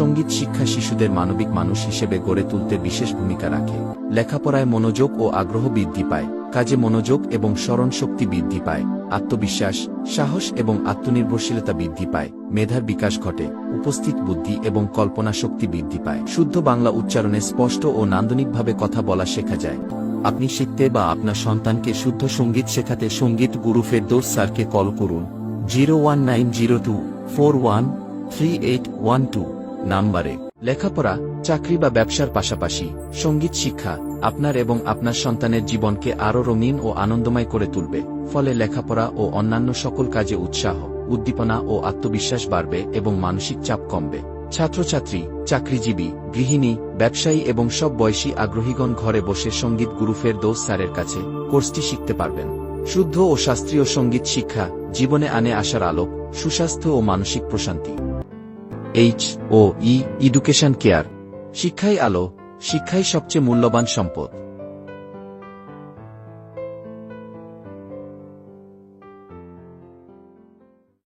সংগীত শিক্ষা শিশুদের মানবিক মানুষ হিসেবে গড়ে তুলতে বিশেষ ভূমিকা রাখে। লেখাপড়ায় মনোযোগ ও আগ্রহ বৃদ্ধি পায়, কাজে মনোযোগ এবং স্মরণ শক্তি বৃদ্ধি পায়, আত্মবিশ্বাস, সাহস এবং আত্মনির্ভরশীলতা বৃদ্ধি পায়, মেধার বিকাশ ঘটে, উপস্থিত বুদ্ধি এবং কল্পনা শক্তি বৃদ্ধি পায়। শুদ্ধ বাংলা উচ্চারণে স্পষ্ট ও নান্দনিকভাবে কথা বলা শেখা যায়। আপনি শিখতে বা আপনার সন্তানকে শুদ্ধ সংগীত শেখাতে সংগীত গুরু ফেরদৌস স্যারকে কল করুন, zero one nine zero two four one three eight one two. নাম্বারে। লেখাপড়া, চাকরি বা ব্যবসার পাশাপাশি সংগীত শিক্ষা আপনার এবং আপনার সন্তানের জীবনকে আরও রঙিন ও আনন্দময় করে তুলবে। ফলে লেখাপড়া ও অন্যান্য সকল কাজে উৎসাহ, উদ্দীপনা ও আত্মবিশ্বাস বাড়বে এবং মানসিক চাপ কমবে। ছাত্রছাত্রী, চাকরিজীবী, গৃহিণী, ব্যবসায়ী এবং সব বয়সী আগ্রহীগণ ঘরে বসে সংগীত গুরু ফেরদৌস স্যারের কাছে কোর্সটি শিখতে পারবেন। শুদ্ধ ও শাস্ত্রীয় সংগীত শিক্ষা, জীবনে আনে আসার আলোক, সুস্বাস্থ্য ও মানসিক প্রশান্তি। H O E education care শিক্ষাই আলো শিক্ষাই সবচেয়ে মূল্যবান সম্পদ।